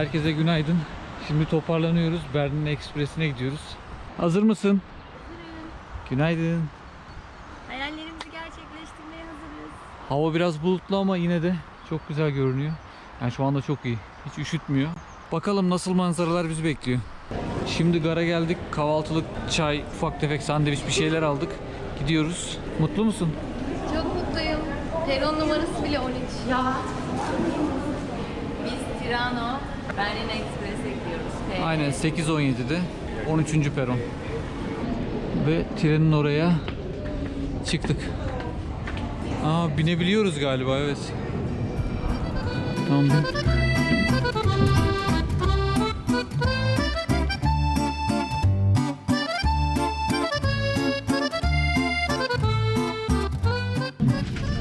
Herkese günaydın. Şimdi toparlanıyoruz. Berlin Ekspresi'ne gidiyoruz. Hazır mısın? Günaydın. Hayallerimizi gerçekleştirmeye hazırız. Hava biraz bulutlu ama yine de çok güzel görünüyor. Yani şu anda çok iyi. Hiç üşütmüyor. Bakalım nasıl manzaralar bizi bekliyor. Şimdi gara geldik. Kahvaltılık çay, ufak tefek sandviç bir şeyler aldık. Gidiyoruz. Mutlu musun? Çok mutluyum. Peron numarası bile 13. Ya. Biz Tirano, Berlin Express'e gidiyoruz. P- Aynen 8.17'de 13. peron. Ve trenin oraya çıktık. Aa binebiliyoruz galiba evet. Tamam.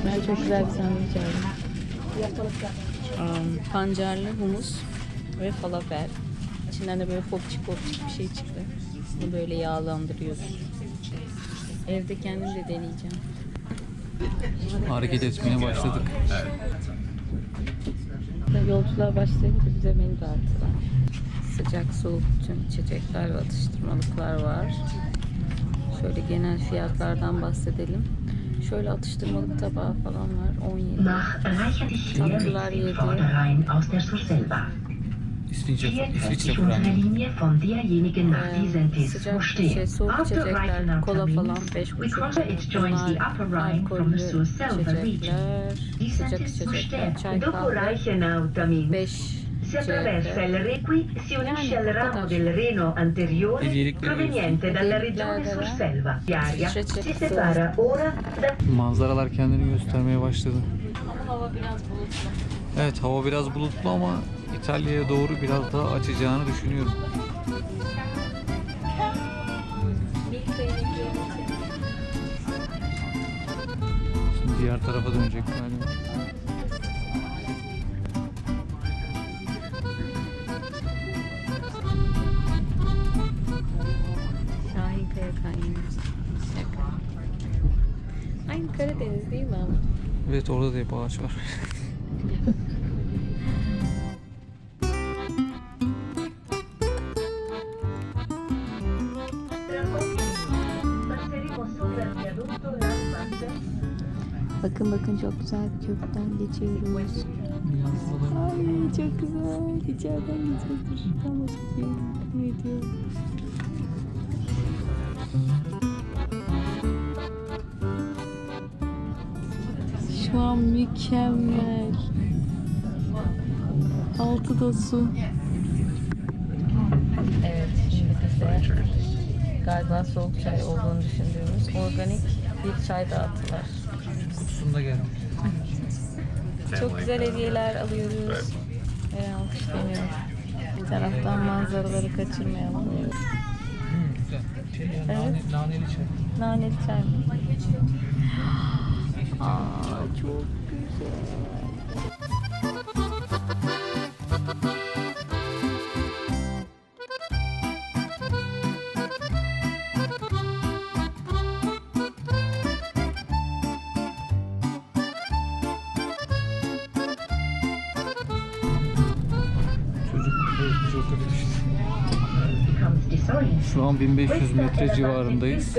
Ben çok güzel bir sandviç aldım. Um, pancarlı humus ve falafel. İçinden de böyle popçik popçik bir şey çıktı. Bunu böyle yağlandırıyoruz. Evde kendim de deneyeceğim. Hareket etmeye başladık. Evet. Yolculuğa başlayınca bize menü dağıttılar. Sıcak soğuk tüm içecekler ve atıştırmalıklar var. Şöyle genel fiyatlardan bahsedelim. Şöyle atıştırmalık tabağı falan var. 17. Tatlılar 7. İsviçre, İsviçre wo sıcak steht. şey, soğuk After içecekler, kola falan we 5,5 cross it joins the upper Rhine from alkollü the Surselva region. içecekler, sıcak içecekler, çay kahve Reichenau Termin, 5 si attraversa il Requi, si unisce al ramo del Reno anteriore proveniente dalla regione. Surselva. Iaria si separa ora da Manzaralar kendini göstermeye başladı. Hava biraz bulutlu. Evet hava biraz bulutlu ama İtalya'ya doğru biraz daha açacağını düşünüyorum. Şimdi diğer tarafa dönecek galiba. Aynı Karadeniz değil mi ama? Evet orada da hep ağaç var. Bakın bakın çok güzel bir köprüden geçiyoruz. Ay çok güzel. İçeriden geçiyoruz. Tam açık bir video. Şu an mükemmel. Altı da su. Evet, şimdi bize galiba soğuk çay olduğunu düşündüğümüz organik bir çay dağıttılar. Kutusunda gelmiş. Çok güzel hediyeler alıyoruz. Eren alkışlanıyor. Bir taraftan manzaraları kaçırmayalım. Hmm, güzel. Şey ya, Evet. nane, naneli çay. Naneli çay mı? Aa, çok güzel. An 1500 metre civarındayız.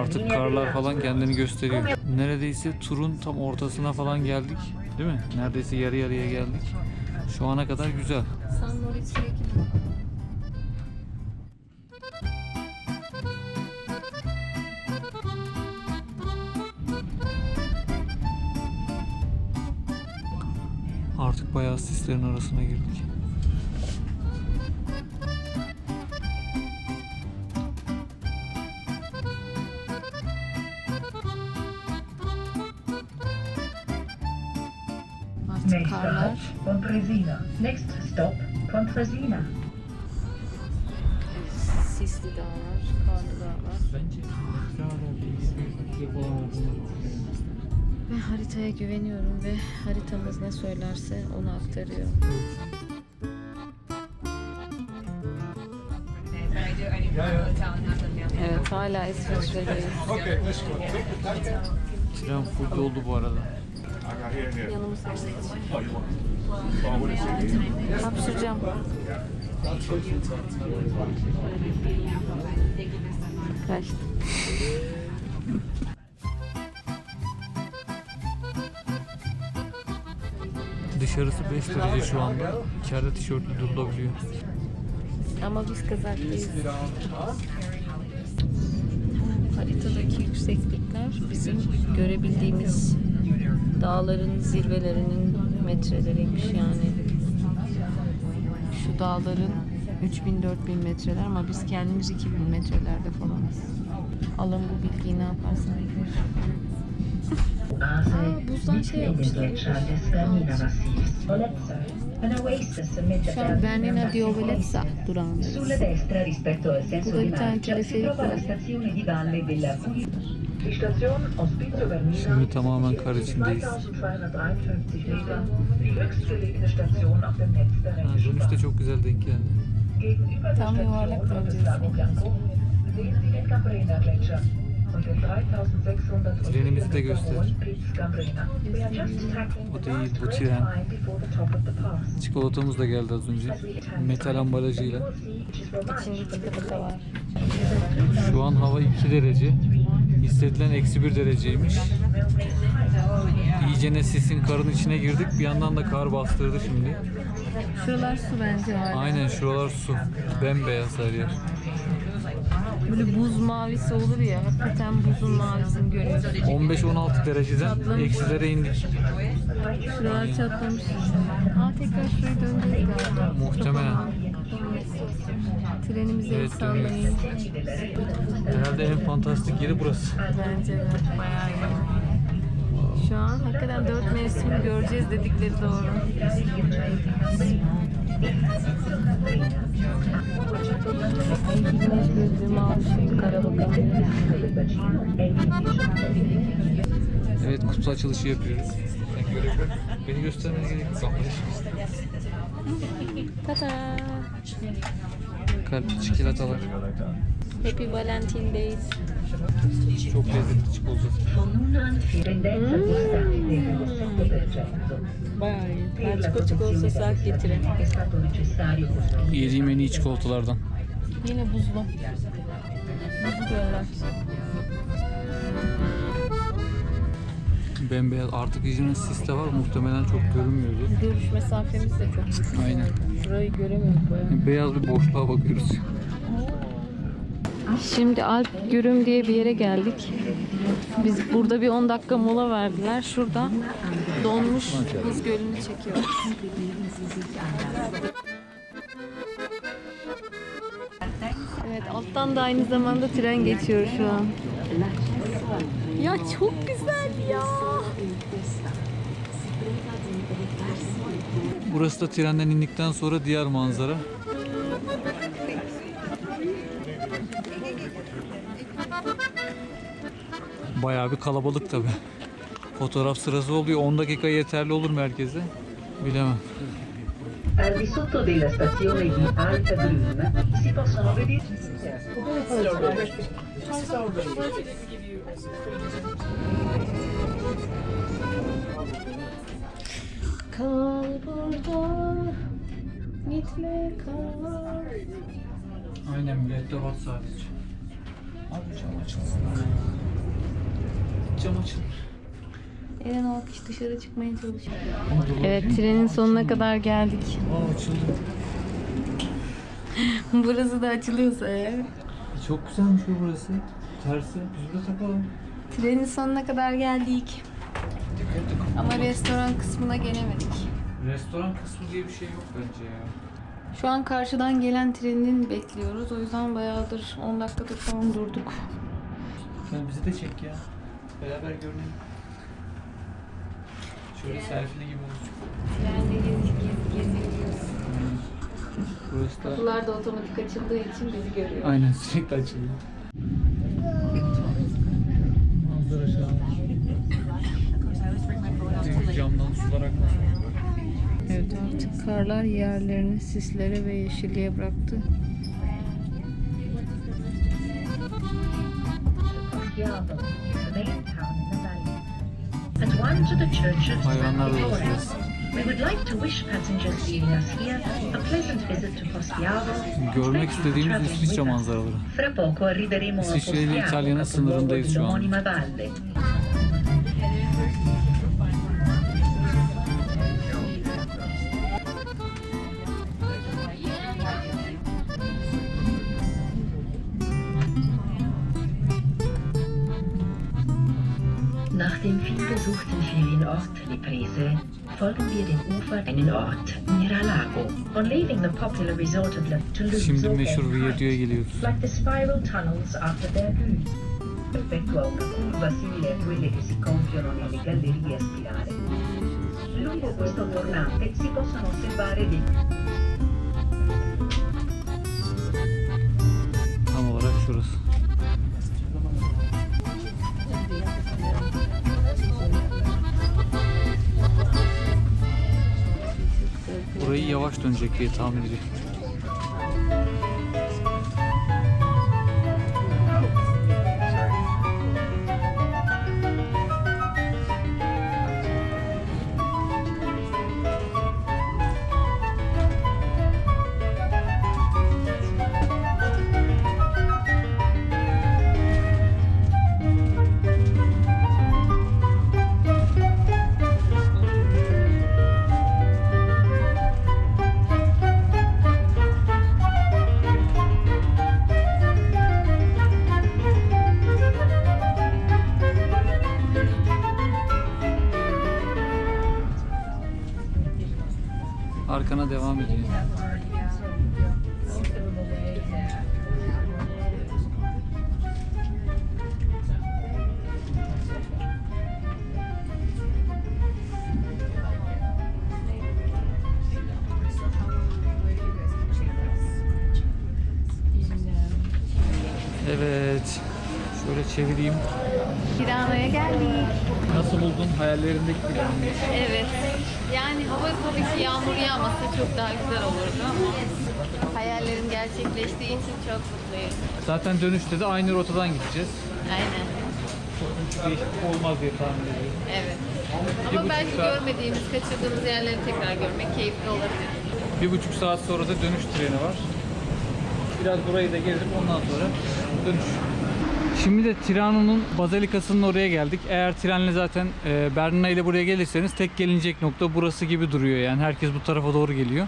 Artık karlar falan kendini gösteriyor. Neredeyse turun tam ortasına falan geldik. Değil mi? Neredeyse yarı yarıya geldik. Şu ana kadar güzel. San. Artık bayağı sislerin arasına girdik. Pontresina. Next stop, Pontresina. sisli dağlar, karlı dağlar. Bence Ben haritaya güveniyorum ve haritamız ne söylerse onu aktarıyor. Evet hala İsviçre'deyiz. Tren full doldu bu arada. Yanımızda Hapşıracağım. Kaçtı. Dışarısı 5 derece şu anda. İçeride tişörtlü durulabiliyor. Ama biz kazaklıyız. Haritadaki yükseklikler bizim görebildiğimiz dağların zirvelerinin metreleriymiş yani. Şu dağların 3000-4000 metreler ama biz kendimiz 2000 metrelerde falanız. Alın bu bilgiyi ne yaparsan bilir. Base buzdan şey yapmışlar. Şu an Bernina di. Ovelezza durağındayız. Burada bir tane teleferik var. Şimdi tamamen kar içindeyiz. 2253 Meter, die höchstgelegene Station auf dem Netz der Ha, dönüş de çok güzel denk geldi. Tam yuvarlak Station des döneceğiz. Lago Bianco sehen Sie den Gambrener Gletscher und den 3600 Trenimizi de göster. O değil, bu tren. Çikolatamız da geldi az önce. Metal ambalajıyla. İçinde çikolata var. Şu an hava 2 derece. Hissedilen eksi 1 dereceymiş. İyicene sisin karın içine girdik. Bir yandan da kar bastırdı şimdi. Şuralar su bence var. Aynen şuralar su. Bembeyaz her yer. Böyle buz mavisi olur ya. Hakikaten buzun mavisini görüyorsun. 15-16 dereceden eksilere indik. Şuralar çatlamış. Aa tekrar şuraya döneceğiz galiba. Muhtemelen. Trenimize Evet, sallayın. Herhalde en fantastik yeri burası. Bence de bayağı iyi. Şu an hakikaten dört mevsimi göreceğiz dedikleri doğru. Güneş gözlüğümü almışım. Kara bakalım. Evet kutu açılışı yapıyoruz. Beni göstermene gerek yok. Ambalaj. Tada! Kalp çikolatalar. Happy Valentine Days. Çok lezzetli çikolata. 7%. Bayağı iyi. Belçika produzione çikolatası hak getirin. Yediğim en iyi çikolatalardan. Yine buzlu. Buzlu göller. Bembeyaz. Artık iyicene sis de var. Muhtemelen çok görünmüyordu. Görüş mesafemiz de çok düşük. Aynen. Burayı göremiyoruz bayağı. Beyaz bir boşluğa bakıyoruz. Şimdi Alp Gürüm diye bir yere geldik. Biz burada bir 10 dakika mola verdiler. Şurada donmuş buz gölünü çekiyoruz. Evet alttan da aynı zamanda tren geçiyor şu an. Ya çok güzel ya. Burası da trenden indikten sonra diğer manzara. Bayağı bir kalabalık tabi. Fotoğraf sırası oluyor. 10 dakika yeterli olur merkeze. Bilemem. Al di Kal burada. Gitme kal. Aynen mürettebat sadece. Abi cam açılsın. Cam açılır. Eren alkış dışarı çıkmaya çalışıyor. Evet trenin sonuna kadar geldik. Aa açıldı. Burası da açılıyorsa eğer. Çok güzelmiş bu burası. Tersi. Biz de takalım. Trenin sonuna kadar geldik. Ama restoran kısmına gelemedik. Restoran kısmı diye bir şey yok bence ya. Şu an karşıdan gelen trenin bekliyoruz. O yüzden bayağıdır 10 dakikadır falan durduk. Sen bizi de çek ya. Beraber görünelim. Şöyle selfie'li gibi olsun. Yani gezi, gezi, geziyoruz. Burası da Kapılar da otomatik açıldığı için bizi görüyor. aynen sürekli açılıyor. Evet artık karlar yerlerini sislere ve yeşilliğe bıraktı. Hayvanlar dolaşacağız. We would like to wish passengers leaving us here a pleasant visit to Poschiavo. Görmek istediğimiz İsviçre manzaraları. Fra poco arriveremo a İsviçre ile İtalya'nın sınırındayız şu an. Liprese folgen wir dem Ufer einen Ort, Miralago. On leaving the popular resort of La Toulouse, Şimdi meşhur geliyoruz. like the spiral tunnels after Verdun. Effettua una curva simile a quelle che si compiono nelle gallerie a spirale. Lungo questo tornante si possono osservare dei Yavaş dönecek tahmin ediyorum. Gerçekleştiği için çok mutluyum. Zaten dönüşte de aynı rotadan gideceğiz. Aynen. Çok değişiklik olmaz diye tahmin ediyorum. Evet. Bir Ama buçuk belki saat. görmediğimiz, kaçırdığımız yerleri tekrar görmek keyifli olabilir. Bir buçuk saat sonra da dönüş treni var. Biraz burayı da gezip ondan sonra dönüş. Şimdi de Tirano'nun bazilikasının oraya geldik. Eğer trenle zaten e, Berna ile buraya gelirseniz tek gelinecek nokta burası gibi duruyor yani. Herkes bu tarafa doğru geliyor.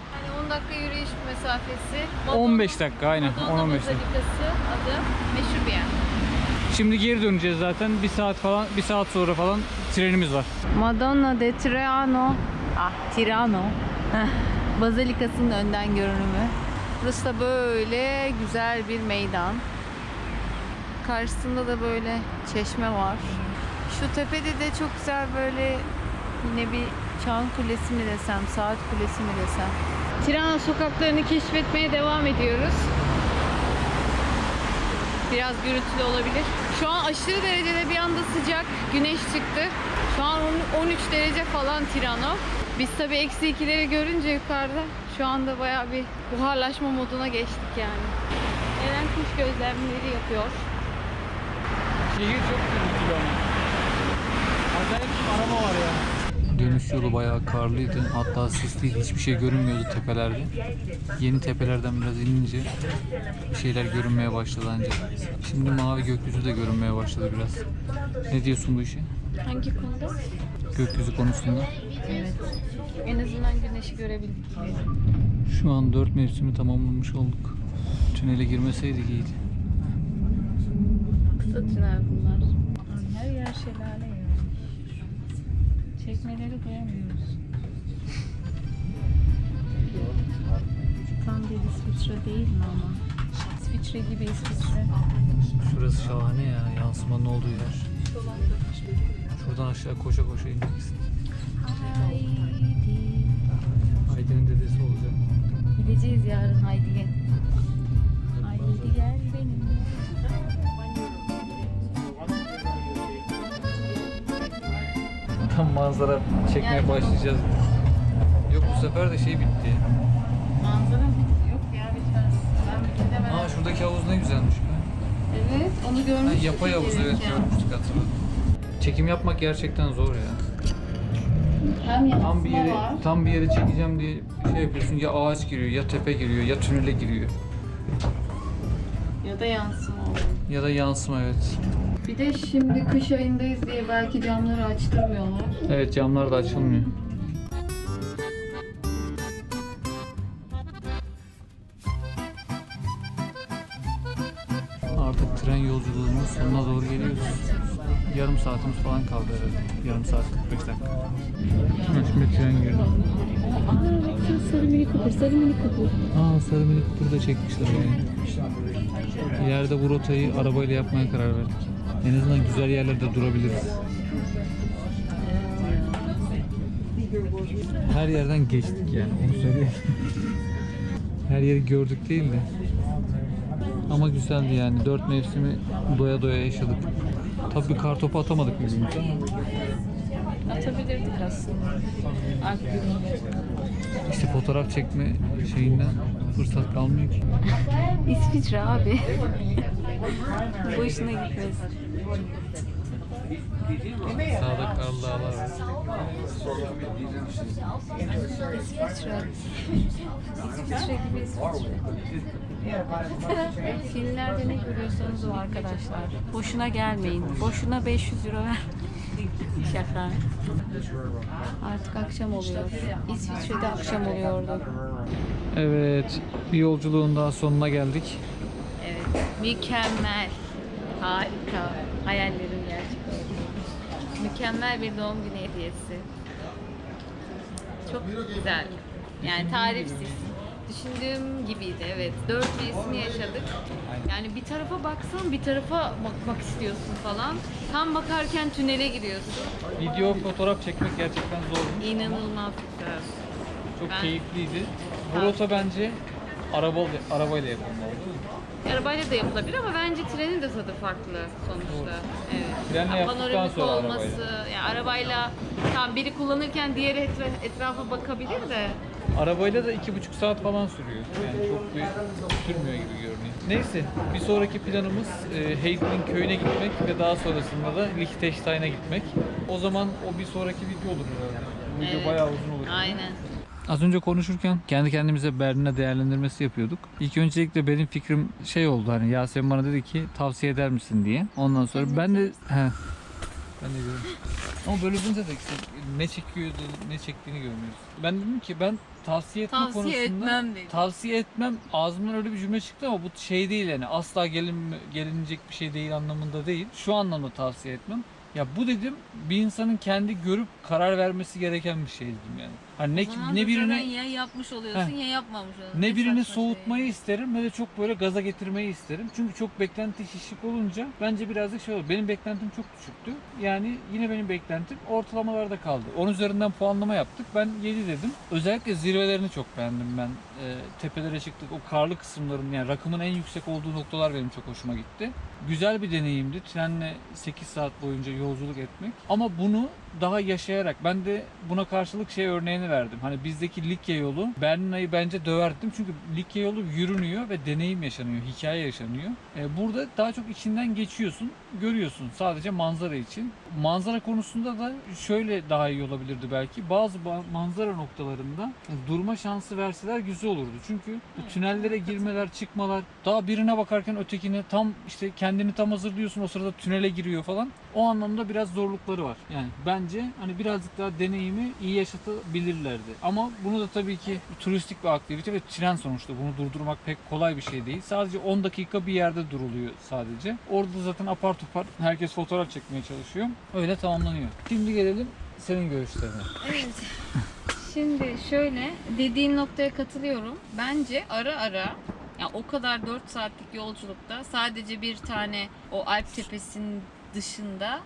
Yani 10 dakika yürüyüş mesafesi. 15 dakika aynen Madonna 10-15 dakika. Adı meşhur bir yer. Şimdi geri döneceğiz zaten. Bir saat falan, bir saat sonra falan trenimiz var. Madonna de Tirano. Ah Tirano. Bazilikasının önden görünümü. Burası da böyle güzel bir meydan. Karşısında da böyle çeşme var. Şu tepede de çok güzel böyle yine bir çan kulesi mi desem, saat kulesi mi desem. Tirana sokaklarını keşfetmeye devam ediyoruz. Biraz gürültülü olabilir. Şu an aşırı derecede bir anda sıcak, güneş çıktı. Şu an on- 13 derece falan Tirano. Biz tabii eksi ikileri görünce yukarıda şu anda bayağı bir buharlaşma moduna geçtik yani. Eren kuş gözlemleri yapıyor. Şehir çok gürültülü ama. Acayip araba var ya. Dönüş yolu bayağı karlıydı. Hatta sisliydi. Hiçbir şey görünmüyordu tepelerde. Yeni tepelerden biraz inince bir şeyler görünmeye başladı ancak. Şimdi mavi gökyüzü de görünmeye başladı biraz. Ne diyorsun bu işe? Hangi konuda? Gökyüzü konusunda. Evet. En azından güneşi görebildik. Şu an dört mevsimi tamamlamış olduk. Tünele girmeseydik iyiydi. Kısa tünel bunlar. Her yer şelale ya. Çekmeleri koyamıyoruz. Tam bir İsviçre değil mi ama? İsviçre gibi İsviçre. Şurası şahane ya. Yansımanın olduğu yer. Şuradan aşağı koşa koşa ineceksin. Haydi'nin dedesi olacak. Gideceğiz yarın Haydi'ye. Manzara çekmeye başlayacağız. Yok bu sefer de şey bitti. Manzara bitti. Yok ya bitmez. Ben bir gidemem. Aa şuradaki havuz ne güzelmiş be. Evet, onu Ha, görmüştük. yapay havuz evet gelirken. görmüştük hatırladım. Çekim yapmak gerçekten zor ya. Hem Tam bir yere, var. tam bir yere çekeceğim diye şey yapıyorsun. Ya ağaç giriyor, ya tepe giriyor, ya tünele giriyor. Ya da yansıma. Ya da yansıma evet. Bir de şimdi kış ayındayız diye belki camları açtırmıyorlar. Evet camlar da açılmıyor. Artık tren yolculuğunun sonuna doğru geliyoruz. Yarım saatimiz falan kaldı herhalde. Yarım saat 45 dakika. Ha, şimdi tren girdi. Sarı mini kapı, sarı mini kapı. Aa sarı mini Cooper'ı da çekmişler yani. İleride bu rotayı arabayla yapmaya karar verdik. En azından güzel yerlerde durabiliriz. Her yerden geçtik yani onu söyleyeyim. Her yeri gördük değil de. Ama güzeldi yani. Dört mevsimi doya doya yaşadık. Tabii bir kar topu atamadık birbirimize ama Atabilirdik aslında. Alp işte fotoğraf çekme şeyinden fırsat kalmıyor ki. İsviçre abi. Boşuna gitmez. Sağda karlı dağlar var. İsviçre. İsviçre gibi İsviçre. Filmlerde ne görüyorsanız o arkadaşlar. Boşuna gelmeyin. Boşuna 500 euro ver. Şaka. Artık akşam oluyor. İsviçre'de akşam oluyordu. Evet, bir yolculuğun daha sonuna geldik. Mükemmel. Harika. Hayallerim gerçek oldu. Mükemmel bir doğum günü hediyesi. Çok güzel. Yani tarifsiz. Düşündüğüm gibiydi evet. Dört mevsimi yaşadık. Yani bir tarafa baksan bir tarafa bakmak istiyorsun falan. Tam bakarken tünele giriyorsun. Video, fotoğraf çekmek gerçekten zor. İnanılmaz güzel. Çok Ben- keyifliydi. Bu rota bence araba, arabayla yapılmalı. Arabayla da yapılabilir ama bence trenin de tadı farklı sonuçta. Evet. Trenle Ya yaptıktan panoramik sonra olması, yani arabayla tam biri kullanırken diğeri etra- etrafa bakabilir de Arabayla da iki buçuk saat falan sürüyor. Yani çok bir sürmüyor gibi görünüyor. Neyse, bir sonraki planımız e, Heydrun köyüne gitmek ve daha sonrasında da Liechtenstein'a gitmek. O zaman o bir sonraki video olur herhalde. Bu video Evet. bayağı uzun olur. aynen. Az önce konuşurken kendi kendimize Berlin'e değerlendirmesi yapıyorduk. İlk öncelikle benim fikrim şey oldu hani Yasemin bana dedi ki tavsiye eder misin diye. Ondan sonra ben de he. Ben de görüyorum. Ama böyle olunca da işte ne çekiyor ne çektiğini görmüyoruz. Ben dedim ki ben tavsiye etme Tavsiye konusunda etmem dedi. tavsiye etmem ağzımdan öyle bir cümle çıktı ama bu şey değil yani asla gelin gelinecek bir şey değil anlamında değil. Şu anlamda tavsiye etmem. Ya bu dedim bir insanın kendi görüp karar vermesi gereken bir şey dedim yani. Hani ne, ne birine ya yapmış oluyorsun Heh. ya yapmamış oluyorsun. ne birini saçma şey. soğutmayı isterim ne de çok böyle gaza getirmeyi isterim. Çünkü çok beklenti şişik olunca bence birazcık şey olur. Benim beklentim çok düşüktü. Yani yine benim beklentim ortalamalarda kaldı. 10 üzerinden puanlama yaptık. Ben 7 dedim. Özellikle zirvelerini çok beğendim ben. Ee, tepelere çıktık. O karlı kısımların yani rakımın en yüksek olduğu noktalar benim çok hoşuma gitti. Güzel bir deneyimdi. Trenle 8 saat boyunca yolculuk etmek. Ama bunu daha yaşayarak ben de buna karşılık şey örneğini verdim. Hani bizdeki Likya yolu Berlina'yı bence döverdim. Çünkü Likya yolu yürünüyor ve deneyim yaşanıyor, hikaye yaşanıyor. Ee, burada daha çok içinden geçiyorsun, görüyorsun sadece manzara için. Manzara konusunda da şöyle daha iyi olabilirdi belki. Bazı ba- manzara noktalarında durma şansı verseler güzel olurdu. Çünkü bu tünellere girmeler, çıkmalar, daha birine bakarken ötekine tam işte kendini tam hazırlıyorsun o sırada tünele giriyor falan. O anlamda biraz zorlukları var. Yani bence hani birazcık daha deneyimi iyi yaşatabilirlerdi. Ama bunu da tabii ki turistik bir aktivite ve tren sonuçta bunu durdurmak pek kolay bir şey değil. Sadece 10 dakika bir yerde duruluyor sadece. Orada zaten apar topar herkes fotoğraf çekmeye çalışıyor. Öyle tamamlanıyor. Şimdi gelelim senin görüşlerine. Evet. Şimdi şöyle dediğin noktaya katılıyorum. Bence ara ara ya o kadar 4 saatlik yolculukta sadece bir tane o Alp tepesinin dışında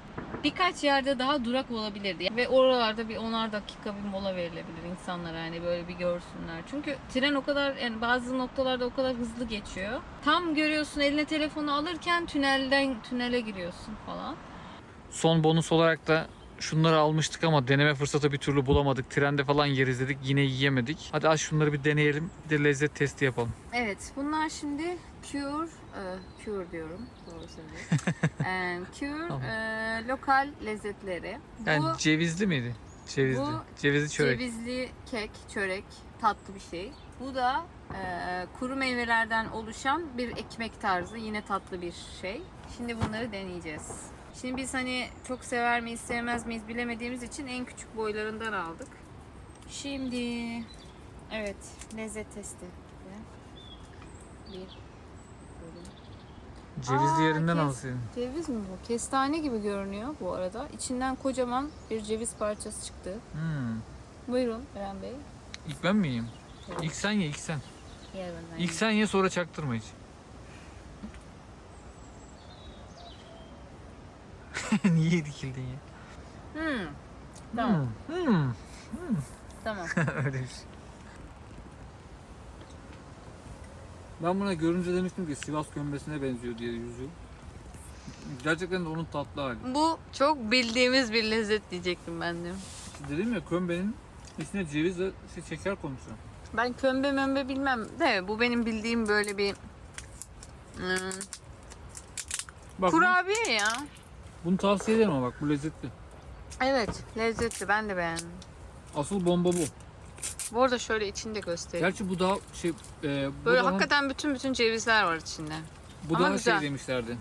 birkaç yerde daha durak olabilirdi. Ve oralarda bir onar dakika bir mola verilebilir insanlara hani böyle bir görsünler. Çünkü tren o kadar yani bazı noktalarda o kadar hızlı geçiyor. Tam görüyorsun eline telefonu alırken tünelden tünele giriyorsun falan. Son bonus olarak da şunları almıştık ama deneme fırsatı bir türlü bulamadık. Trende falan yeriz dedik yine yiyemedik. Hadi aç şunları bir deneyelim. Bir de lezzet testi yapalım. Evet, bunlar şimdi Cure, e, Cure diyorum, doğru söylüyorum. E, Cure Tamam. e, lokal lezzetleri. Yani Bu cevizli miydi? Cevizli. Bu Cevizli çörek. Cevizli kek, çörek, tatlı bir şey. Bu da e, kuru meyvelerden oluşan bir ekmek tarzı, yine tatlı bir şey. Şimdi bunları deneyeceğiz. Şimdi biz hani çok sever miyiz, sevmez miyiz bilemediğimiz için en küçük boylarından aldık. Şimdi evet lezzet testi. Bir bölüm. Cevizli Aa, yerinden kes- alsaydın. Ceviz mi bu? Kestane gibi görünüyor bu arada. İçinden kocaman bir ceviz parçası çıktı. Hmm. Buyurun Eren Bey. İlk ben mi yiyeyim? Evet. İlk sen ye, ilk sen. Yer benden. İlk sen ye sonra çaktırma hiç. Niye dikildin ya? Hmm. Tamam. Hmm. Hmm. Tamam. Öyle bir şey. Ben buna görünce demiştim ki Sivas kömbesine benziyor diye yüzü. Gerçekten de onun tatlı hali. Bu çok bildiğimiz bir lezzet diyecektim ben de. Dedim ya kömbenin içine cevizle şey, şeker konmuşlar. Ben kömbe mömbe bilmem de bu benim bildiğim böyle bir hmm, Bak kurabiye ya. Bunu tavsiye ederim ama bak bu lezzetli. Evet lezzetli ben de beğendim. Asıl bomba bu. Bu arada şöyle içini de göstereyim. Gerçi bu daha şey e, bu Böyle daha, hakikaten bütün bütün cevizler var içinde. bu ama daha güzel. şey demişlerdi.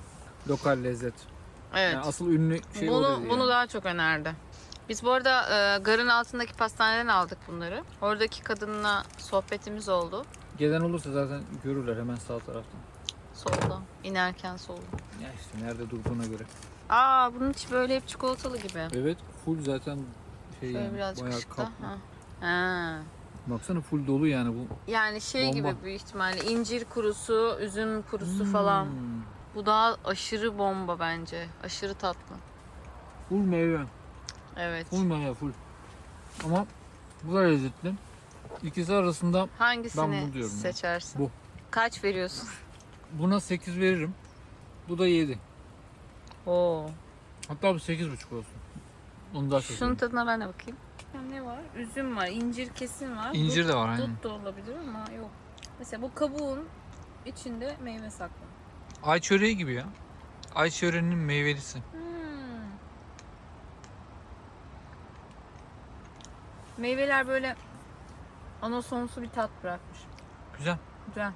Lokal lezzet. Evet. Yani asıl ünlü şey bunu bunu yani. daha çok önerdi. Biz bu arada e, garın altındaki pastaneden aldık bunları. Oradaki kadınla sohbetimiz oldu. Gelen olursa zaten görürler hemen sağ taraftan. Solda. inerken solda. Ya işte nerede durduğuna göre. Aa bunun içi böyle hep çikolatalı gibi. Evet full zaten şey Şöyle yani birazcık bayağı ışıkta. kaplı. Ha. Ha. Baksana full dolu yani bu. Yani şey Bomba. gibi büyük ihtimalle incir kurusu, üzüm kurusu falan. Hmm, Bu daha aşırı bomba bence. Aşırı tatlı. Full meyve. Evet. Full meyve full. Ama bu da lezzetli. İkisi arasında Hangisini bunu diyorum ya. seçersin? Bu. Kaç veriyorsun? buna 8 veririm. Bu da 7. Oo. Hatta bu 8,5 olsun. Onu daha çok Şunun seviyorum. tadına ben de bakayım. Ne var? Üzüm var, incir kesin var. İncir Dut- de var, aynen. Dut da olabilir ama yok. Mesela bu kabuğun içinde meyve saklı. Ay çöreği gibi ya. Ay çöreğinin meyvelisi. Hmm. Meyveler böyle anasonsu bir tat bırakmış. Güzel. Güzel.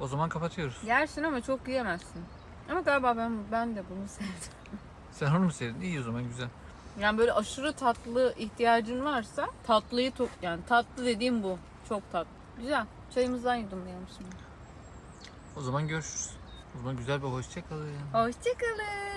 O zaman kapatıyoruz. Yersin ama çok yiyemezsin. Ama galiba ben ben de bunu sevdim. Sen onu mu sevdin? İyi o zaman güzel. Yani böyle aşırı tatlı ihtiyacın varsa tatlıyı to- yani tatlı dediğim bu. Çok tatlı. Güzel. Çayımızdan yudumlayalım şimdi. O zaman görüşürüz. O zaman güzel bir hoşça kalın. Hoşçakalın.